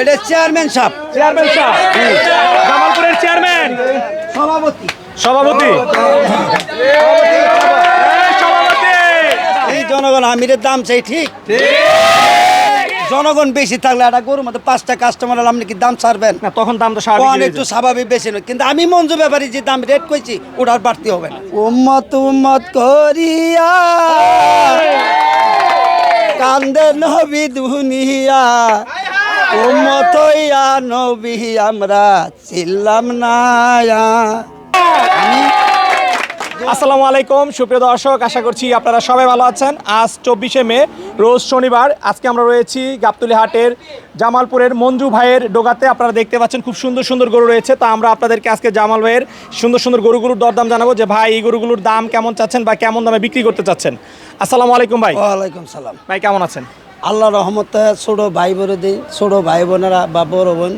এটা চেয়ারম্যান সাহেব। চেয়ারম্যান সাহেব। জামালপুরের চেয়ারম্যান সভাপতি। সভাপতি। এই সভাপতি। এই জনগণ আমিরের দাম চাই ঠিক? জনগণ বেশি থাকলে একটা গরুর মতো পাঁচটা কাস্টমার আপনি কি দাম ছাড়বেন? না তখন দাম তো স্বাভাবিক একটু স্বাভাবিক বেশি নয়। কিন্তু আমি মঞ্জু ব্যাপারী যে দাম রেট কইছি ওটার বাড়তি হবে না। উম্মত উম্মত করিয়া কান্দে নবী দুনিয়া। উম্মত হইয়া নবী আমরা ছিলাম না আসসালামু আলাইকুম সুপ্রিয় দর্শক আশা করছি আপনারা সবাই ভালো আছেন। আজ চব্বিশে মে রোজ শনিবার আজকে আমরা রয়েছি গাবতলি হাটের জামালপুরের মঞ্জু ভাইয়ের ডোগাতে। আপনারা দেখতে পাচ্ছেন খুব সুন্দর সুন্দর গরু রয়েছে তো আমরা আপনাদেরকে আজকে জামাল ভাইয়ের সুন্দর সুন্দর গরুগুলোর দরদাম জানাব যে ভাই এই গরুগুলোর দাম কেমন চাচ্ছেন বা কেমন দামে বিক্রি করতে চাচ্ছেন? আসসালামু আলাইকুম ভাই। ওয়ালাইকুম সালাম। ভাই কেমন আছেন? আল্লাহ রহমতে ছোট ভাই বোন দিই ছোট ভাই বোনেরা বা বড় বোন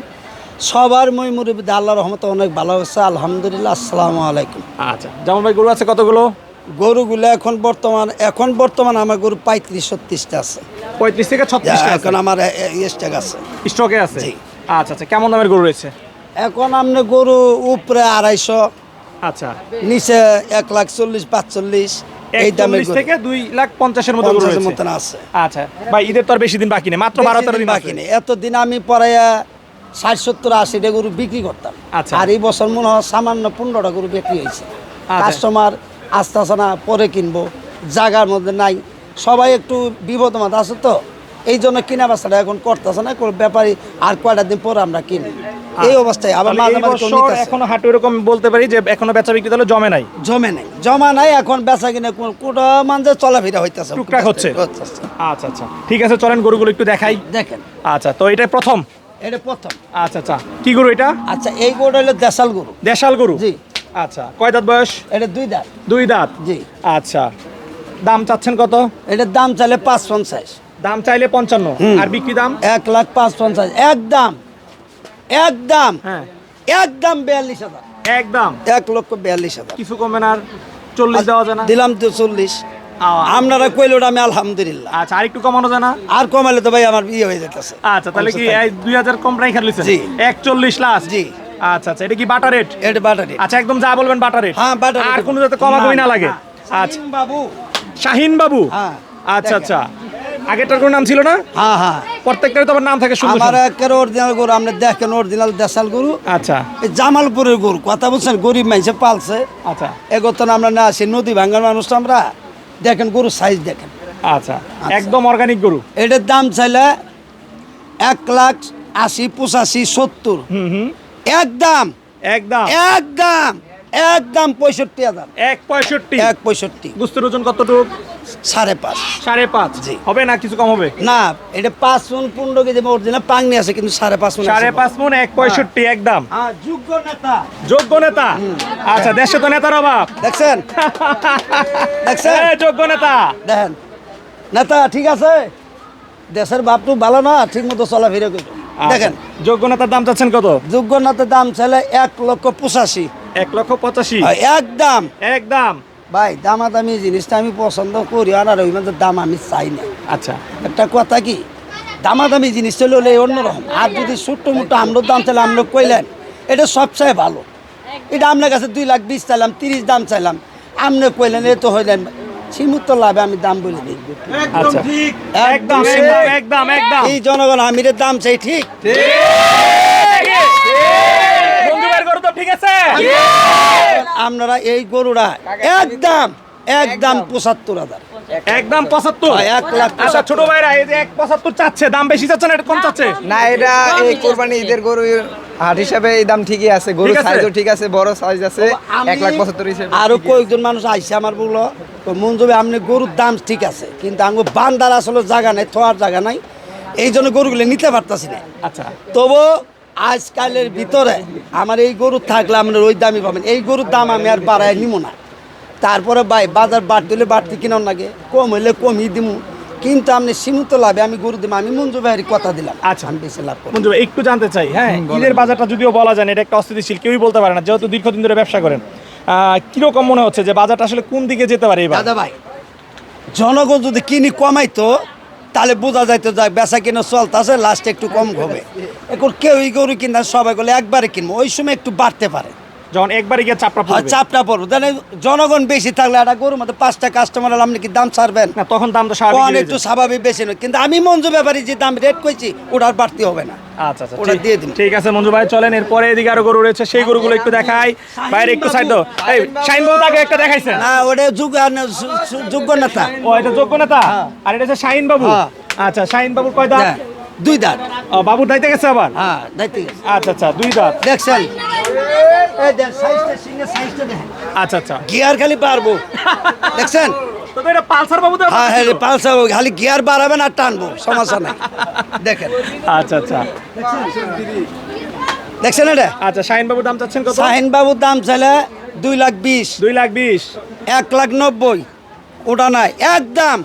সবার মই মুরব্বী আল্লাহ রহমতে অনেক ভালো হচ্ছে আলহামদুলিল্লাহ আসসালামু আলাইকুম। আচ্ছা জামাল ভাই গরু আছে কতগুলো? গরুগুলো এখন বর্তমান এখন বর্তমান আমার গরু পঁয়ত্রিশ ছত্রিশটা আছে। পঁয়ত্রিশ থেকে ছত্রিশ এখন আমার স্টেক আছে। স্টকে আছে? আচ্ছা আচ্ছা কেমন দামের গরু রয়েছে? এখন আপনি গরু উপরে আড়াইশো আচ্ছা। নিচে এক লাখ চল্লিশ পাঁচচল্লিশ এই দামে থেকে দুই লাখ পঞ্চাশের মতো মতন আছে। আচ্ছা ভাই ঈদের তো আর বেশি দিন বাকি নেই মাত্র বারো তেরো দিন বাকি নেই। এতদিন আমি পড়াইয়া ষাট সত্তর আশিটা গরু বিক্রি করতাম। আচ্ছা। আর এই বছর মনে হয় সামান্য পনেরোটা গরু বিক্রি হয়েছে। আচ্ছা। কাস্টমার না পরে কিনবো জায়গার মধ্যে নাই। সবাই একটু বিপদমাত আছে তো। এই জন্য কিনা বেচাটা এখন করতেছে না কোনো ব্যাপারী আর কয়টা দিন পরে আমরা কিনি এই অবস্থায় আবার মাঝে মাঝে। এখনও হাটু এরকম বলতে পারি যে এখনও বেচা বিক্রি তাহলে জমে নাই? জমে নাই। জমা নাই এখন বেচা কিনে কোন- কোটা মানজে চলাফেরা হইতেছে। টুকটাক হচ্ছে। আচ্ছা আচ্ছা। ঠিক আছে চলেন গরুগুলো একটু দেখাই। দেখেন। আচ্ছা তো এটা প্রথম? এটা প্রথম। আচ্ছা আচ্ছা। কি গরু এটা? আচ্ছা এই গরুটা হলো দেশাল গরু। দেশাল গরু? জি। আচ্ছা কয় দাঁত বয়স? এটা দুই দাঁত। দুই দাঁত? জি। আচ্ছা। দাম চাচ্ছেন কত? এটার দাম চাইলে পাঁচ পঞ্চাশ। দাম চাইলে পঞ্চান্ন। আর বিক্রি দাম? এক লাখ পাঁচ পঞ্চাশ একদম একদম হ্যাঁ। একদম বিয়াল্লিশ হাজার। একদম এক লক্ষ বিয়াল্লিশ হাজার। কিছু কমবে না আর চল্লিশ দেওয়া যায় না? দিলাম তো চল্লিশ। আপনারা কইল আমি আলহামদুলিল্লাহ। আচ্ছা আর একটু কমানো যায় না? আর কমালে তো ভাই আমার বিয়ে হয়ে যেতেছে আচ্ছা তাহলে কি দুই হাজার কম খেলে জি। একচল্লিশ জি। আচ্ছা আচ্ছা এটা কি বাটা রেট এটা বাটারি আচ্ছা একদম যা বলবেন বাটা রেট হ্যাঁ আর কোনো যাতে কমাকমি না লাগে। আচ্ছা। বাবু। শাহিন বাবু? হ্যাঁ আচ্ছা আচ্ছা। আগেরটার কোনো নাম ছিল না? হ্যাঁ হ্যাঁ। প্রত্যেকটার তো আবার নাম থাকে সুন্দর আমার একের অরিজিনাল গরু আপনি দেখেন অরিজিনাল দেশাল গরু। আচ্ছা। এই জামালপুরের গরু কথা বলছেন গরিব মানুষে পালছে। আচ্ছা। এগোতন আমরা না আসি নদী ভাঙ্গার মানুষ তো আমরা। দেখেন গরু সাইজ দেখেন। আচ্ছা একদম অর্গানিক গরু। এটার দাম চাইলে এক লাখ আশি পঁচাশি সত্তর। হুম হুম। একদম একদম একদম একদম পঁয়ষট্টি হাজার। এক পঁয়ষট্টি? এক পঁয়ষট্টি। গুস্তের ওজন কতটুক? সাড়ে পাঁচ। সাড়ে পাঁচ? জি। হবে না কিছু কম হবে? না এটা পাঁচ মন পনেরো কেজি অরিজিনাল পাংনি আছে কিন্তু সাড়ে পাঁচ মন সাড়ে পাঁচ মন এক পঁয়ষট্টি একদম। হ্যাঁ যোগ্য নেতা। যোগ্য নেতা? আচ্ছা দেশে তো নেতার অভাব। দেখছেন? দেখছেন? এই যোগ্য নেতা। দেখেন নেতা ঠিক আছে? দেশের বাপটু ভালো না ঠিক মতো চলাফেরা করো দেখেন। আচ্ছা, যোগ্য নেতার দাম চাচ্ছেন কত? যোগ্য নেতার দাম চাইলে এক লক্ষ পঁচাশি। এক লক্ষ পঁচাশি। একদম। একদম। ভাই দামাদামি জিনিসটা আমি পছন্দ করি আর ওই মধ্যে দাম আমি চাই না। আচ্ছা। একটা কথা কি? দামাদামি জিনিস চলে হলে অন্যরকম। আর যদি ছোট্ট মোটো আমরার দাম চাইলে আমরা কইলেন এটা সবচেয়ে ভালো। এটা আপনার কাছে দুই লাখ বিশ চাইলাম তিরিশ দাম চাইলাম। আপনি কইলেন এ তো হইলেন। সীমিত লাভে আমি দাম বলে দিই। আচ্ছা। একদম একদম একদম এই জনগণ আমিরের দাম চাই ঠিক? বন্ধু ভাইয়ের গরু তো ঠিক আছে আপনারা এই গরুটা একদম একদম পঁচাত্তর হাজার। একদম পঁচাত্তর? এক লাখ আচ্ছা ছোট ভাইরা এই যে এক পঁচাত্তর চাচ্ছে দাম বেশি চাচ্ছে না এটা কম চাচ্ছে? না এটা এই কোরবানি ঈদের গরু হাট হিসাবে এই দাম ঠিকই আছে। গরু ঠিক আছে? সাইজও ঠিক আছে বড় সাইজ আছে এক লাখ পঁচাত্তর হিসেবে। আরও কয়েকজন মানুষ আইসে আমার বলল তো মঞ্জুবে আপনি গরুর দাম ঠিক আছে কিন্তু আঙ্গু বান্দার আসলে জায়গা নাই থোয়ার জায়গা নাই এই জন্য গরুগুলো নিতে পারতাছি না। আচ্ছা। তবু আজকালের ভিতরে আমার এই গরু থাকলে আপনার ওই দামই পাবেন। এই গরুর দাম আমি আর বাড়ায় নিব না। তারপরে ভাই বাজার বাড়তে হলে বাড়তি কিনার লাগে কম হইলে কমই দিব কিন্তু আপনি সীমিত লাভে আমি গরু দিব আমি মঞ্জু ভাইয়ের কথা দিলাম। আচ্ছা। আমি বেশি লাভ করব মঞ্জু ভাই, একটু জানতে চাই হ্যাঁ? ঈদের বাজারটা যদিও বলা যায় না, এটা একটা অস্থিতিশীল কেউই বলতে পারে না যেহেতু দীর্ঘদিন ধরে ব্যবসা করেন। আহ, কীরকম মনে হচ্ছে যে বাজারটা আসলে কোন দিকে যেতে পারে দাদা ভাই জনগণ যদি কিনি কমাইতো তাহলে বোঝা যাইতে যায় বেচা কিনা চলতেছে লাস্টে একটু কম হবে এখন কেউই গরু কিনা সবাই বলে, একবারে কিনবো। ওই সময় একটু বাড়তে পারে। যখন একবারে গিয়ে চাপড়া আর পড়বে। চাপটা পড়ব। তাহলে জনগণ বেশি থাকলে একটা গরুর মধ্যে পাঁচটা কাস্টমার আপনি কি দাম ছাড়বেন? না তখন দাম তো স্বাভাবিক একটু স্বাভাবিক বেশি নয়। কিন্তু আমি মঞ্জু ব্যাপারী যে দাম রেট কইছি ওটা বাড়তি হবে না। আচ্ছা আচ্ছা ওটা দিয়ে দিন। ঠিক আছে মঞ্জু ভাই চলেন এরপরে এদিকে আরও গরু রয়েছে। সেই গরুগুলো একটু দেখাই। বাইরে একটু সাইড দাও। এই শাইন বাবু তাকে একটা দেখাইছেন না ওটা যোগ্য নেতা। ও এটা যোগ্য নেতা? আর এটা হচ্ছে বাবু? হ্যাঁ। আচ্ছা শাহিন বাবুর কয় হ্যাঁ, দুই দাঁত। ও, বাবুর দাইতে গেছে আবার? হ্যাঁ দায়িত্ব আচ্ছা আচ্ছা দুই দাঁত। দেখছেন? এই দেখ সাইজটা সিংহের সাইজটা দেখেন আচ্ছা আচ্ছা। গিয়ার খালি পারব দেখছেন? পালসার বাবু হ্যাঁ হ্যাঁ খালি গিয়ার বাড়াবেন আর টানবো। সমস্যা নাই। দেখেন। আচ্ছা আচ্ছা। দেখছেন এটা? আচ্ছা শাহিন বাবুর দাম চাচ্ছেন কত? শাহিন বাবুর দাম চাইলে দুই লাখ বিশ। দুই লাখ বিশ। এক লাখ নব্বই। ওটা নাই। একদম।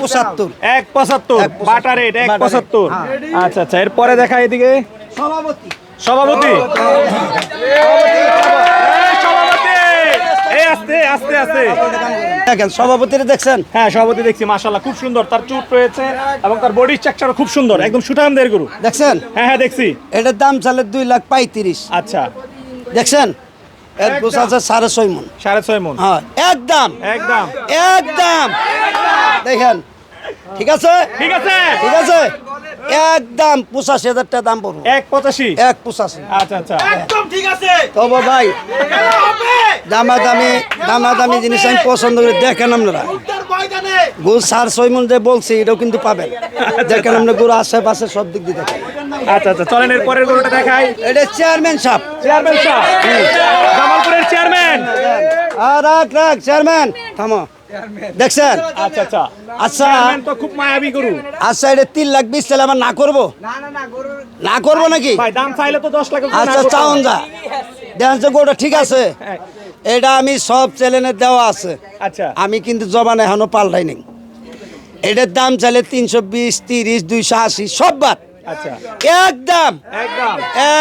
পঁচাত্তর। এক পঁচাত্তর। এক পঁচাত্তর। বাটা রেট এক পঁচাত্তর। হ্যাঁ। আচ্ছা আচ্ছা এরপরে দেখা এদিকে। সভাপতি। সভাপতি। এই সভাপতি। এই আস্তে আস্তে আস্তে। দেখেন সভাপতির দেখছেন? হ্যাঁ সভাপতি দেখছি মাশাল্লাহ খুব সুন্দর। তার চুট রয়েছে এবং তার বডি স্ট্রাকচারও খুব সুন্দর। একদম সুঠাম দের গরু। দেখছেন? হ্যাঁ হ্যাঁ দেখছি। এটার দাম চালে দুই লাখ পঁয়ত্রিশ। আচ্ছা। দেখছেন? এক গোছ আছে সাড়ে ছয় মন। সাড়ে ছয় মন। হ্যাঁ একদম একদম একদম দেখেন ঠিক আছে? ঠিক আছে। ঠিক আছে? একদম পঁচাশি হাজার টাকা দাম পড়ব। এক পঁচাশি? এক পঁচাশি। আচ্ছা আচ্ছা। তবে ভাই দামাদামি দামাদামি জিনিস আমি পছন্দ করি। দেখেন আপনারা। গুড় সার ছয় মন যে বলছি এটাও কিন্তু পাবেন। দেখেন আপনার গুড় আশেপাশে সব দিক দিয়ে দেখেন। আচ্ছা আচ্ছা চলেন এর পরের গরুটা দেখাই। এটা চেয়ারম্যান সাহেব। চেয়ারম্যান সাহেব। জামালপুরের চেয়ারম্যান। আর রাখ রাখ চেয়ারম্যান। থামো। দেখছেন? আচ্ছা আচ্ছা। আচ্ছা। তো খুব মায়াবী গরু। আচ্ছা এটা তিন লাখ বিশ তাহলে আমার না করব? না করব নাকি? ভাই দাম চাইলে তো দশ লাখ আচ্ছা চাউন যা। দেখেন যে গোটা ঠিক আছে। হ্যাঁ। এটা আমি সব চ্যানেলে দেওয়া আছে। আচ্ছা। আমি কিন্তু জবান এখনও পাল্টাই নেই এটার দাম চাইলে তিনশো বিশ তিরিশ দুইশো আশি সব বাদ। আচ্ছা। একদম। একদম।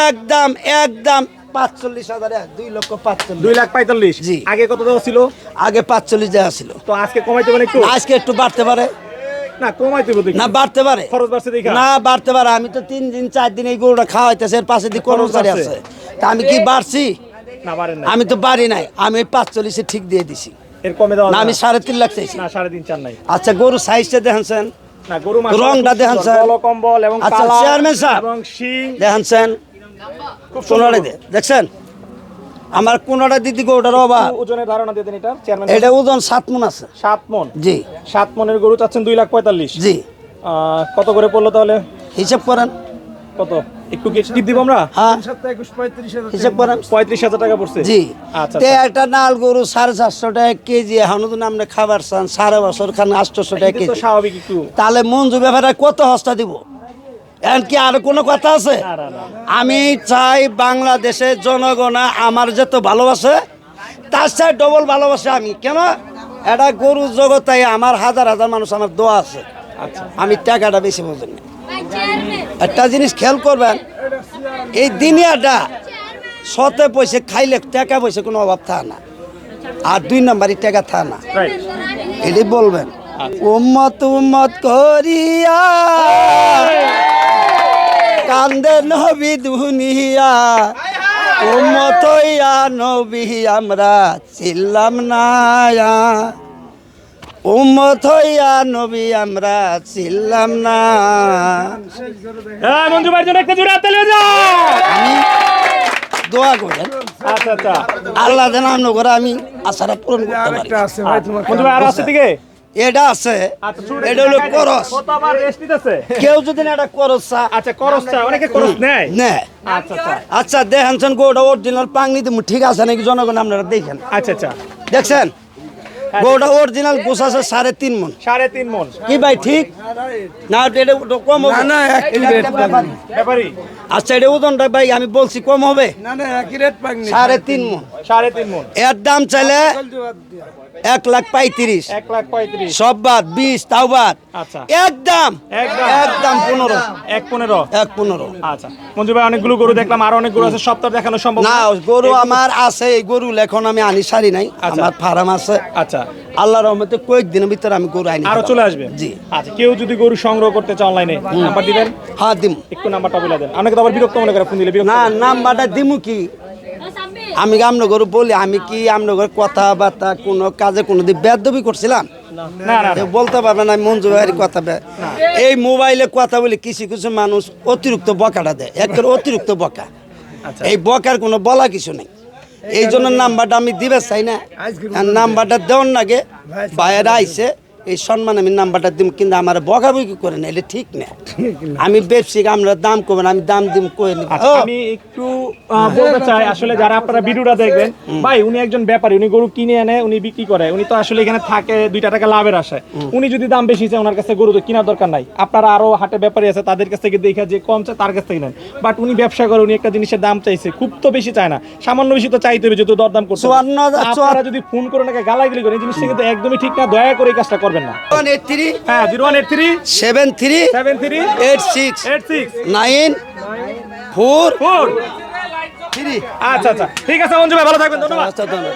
একদম একদম। পাঁচচল্লিশ হাজার দুই লক্ষ পাঁচচল্লিশ। দুই লাখ পঁয়তাল্লিশ। জি। আগে কত দেওয়া ছিল? আগে পাঁচচল্লিশ দেওয়া ছিল। তো আজকে কমাইতে একটু? আজকে একটু বাড়তে পারে। না কমাইতে না বাড়তে পারে। খরচ বাড়ছে দেখা। না বাড়তে পারে। আমি তো তিন দিন চার দিন এই গরুটা খাওয়াইতেছে এর পাশে দিয়ে কর্মচারী আছে। তা আমি কি বাড়ছি? আমি তো বাড়ি নাই। আমি পাঁচচল্লিশে ঠিক দিয়ে দিছি। এর কমে দেওয়া আমি সাড়ে তিন লাখ চাইছি। না সাড়ে তিন চার নাই। আচ্ছা গরু সাইজটা দেখেন না গরু মাংস রংটা দেখান স্যার। কম্বল এবং আচ্ছা, চেয়ারম্যান সাহেব। এবং শিং। দেখেন খুব সুন্দর। দেখছেন? আমার কোনোটা দিদি গরুটার অভাব। ওজনের ধারণা দিতেন এটা চেয়ারম্যান এটা ওজন সাত মন আছে। সাত মন? জি। সাত মনের গরু চাচ্ছেন দুই লাখ পঁয়তাল্লিশ। জি। কত করে পড়ল তাহলে? হিসাব করেন। কত? একটু কি টিপ দিব আমরা? হ্যাঁ। হিসাব করেন। পঁয়ত্রিশ হাজার টাকা পড়ছে? জি। আচ্ছা তে আচ্ছা। একটা নাল গরু সাড়ে চারশো টাকা কেজি এখন তো আপনি খাবার চান সাড়ে বছর খান আটশোশো টাকা তো কেজি। স্বাভাবিক একটু। তাহলে মঞ্জু ব্যাপারে কত হস্তা দিব? এখন কি আর কোনো কথা আছে। আমি চাই বাংলাদেশের জনগণ আমার যত ভালোবাসে তার চাই ডবল ভালোবাসে আমি। কেন? এটা গরু জগতায় আমার হাজার হাজার মানুষ আমার দোয়া আছে। আচ্ছা। আমি টাকাটা বেশি বোঝেন না। একটা জিনিস খেয়াল করবেন, এই দুনিয়াটা সতে পয়সা খাইলে টাকা পয়সা কোনো অভাব থা না। আর দুই নাম্বারই টাকা থাকে না। এটি বলবেন, উম্মত উম্মত করিয়া কান্দে নবী দুনিয়া। উম্মত হইয়া নবী আমরা ছিলাম না। উম্মত হইয়া নবী আমরা ছিলাম না। হ্যাঁ মঞ্জু ভাইয়ের জন্য একটা জোরে হাত তালি বাজাও। আমি দোয়া করেন আচ্ছা আচ্ছা। আল্লাহ যেন আমরা করে আমি আশাটা পূরণ করতে পারি। মঞ্জু ভাই আর আছে দিকে? এটা আছে। আচ্ছা এটা হলো করস। কেউ যদি না এটা করস চা আচ্ছা করস চা অনেকে করস নেয়। নে আচ্ছা আচ্ছা। আচ্ছা দেখেন গোটা অরিজিনাল পাংনি তুমি ঠিক আছে নাকি? জনগণ আপনারা দেখেন। আচ্ছা আচ্ছা। দেখছেন? গোটা অরিজিনাল গোছ আছে সাড়ে তিন মন। সাড়ে তিন মন। কি ভাই ঠিক? না এটা কম হবে। না। ব্যাপারি। আচ্ছা এটা ওজনটা ভাই আমি বলছি কম হবে? সাড়ে তিন মন। সাড়ে তিন মন। এর দাম চাইলে এক লাখ পঁয়ত্রিশ। এক লাখ পঁয়ত্রিশ। সব বাদ বিশ তাও বাদ। আচ্ছা। একদম। একদম। পনেরো। এক পনেরো। এক পনেরো। আচ্ছা। মঞ্জু ভাই অনেকগুলো গরু দেখলাম আর অনেক গরু আছে সপ্তাহ দেখানো সম্ভব না। গরু আমার আছে এই গরু এখন আমি আনি সারি নাই। আচ্ছা। আমার ফার্ম আছে। আচ্ছা। আল্লাহ রহমতে কয়েকদিনের ভিতরে আমি গরু আনি। আরও চলে আসবে? জি। আচ্ছা কেউ যদি গরু সংগ্রহ করতে চায় অনলাইনে নাম্বার দিবেন? হ্যাঁ দিম। একটু নাম্বারটা বলে দেন। অনেকে তো আবার বিরক্ত মনে করে ফোন দিলে বিরক্ত না নাম্বারটা দিমু কি? আমি আমনগর বলি আমি কি আমনগর কথাবার্তা কোনো কাজে কোনো দিন বেদবি করছিলাম? বলতে পারবে না মঞ্জু ভাইয়ের কথা এই মোবাইলে কথা বলে কিছু কিছু মানুষ অতিরিক্ত বকাটা দেয় একের অতিরিক্ত বকা। আচ্ছা। এই বকার কোনো বলা কিছু নেই। এই জন্য নাম্বারটা আমি দিবে চাই না। নাম্বারটা দেওয়ার নাগে ভাইয়েরা আইছে এই সম্মান আমি নাম্বারটা দিম কিন্তু আমার বকাবকি করে না। এটা ঠিক না। আমি ব্যবসায়িক আমরা দাম করবেন আমি দাম দিম করে নিব? আচ্ছা, আমি একটু বলতে চাই আসলে যারা আপনারা ভিডিওটা দেখবেন ভাই উনি একজন ব্যাপারী উনি গরু কিনে এনে উনি বিক্রি করে উনি তো আসলে এখানে থাকে দুইটা টাকা লাভের আশায়। উনি যদি দাম বেশি চায় ওনার কাছে গরু তো কেনার দরকার নাই। আপনারা আরও হাটে ব্যাপারী আছে তাদের কাছ থেকে দেখে যে কম চায় তার কাছ থেকে নেন। বাট উনি ব্যবসা করে উনি একটা জিনিসের দাম চাইছে খুব তো বেশি চায় না। সামান্য বেশি তো চাইতে হবে যেহেতু দরদাম হাজার, আপনারা যদি ফোন করে নাকি গালাগালি করেন এই জিনিসটা কিন্তু একদমই ঠিক না দয়া করে এই কাজটা করবেন। না। এইট থ্রি হ্যাঁ zero one eight three. Seven three seven three. Eight six eight six. Nine four four. Three. আচ্ছা আচ্ছা। ঠিক আছে মঞ্জু ভাই ভালো থাকবেন ধন্যবাদ। আচ্ছা ধন্যবাদ।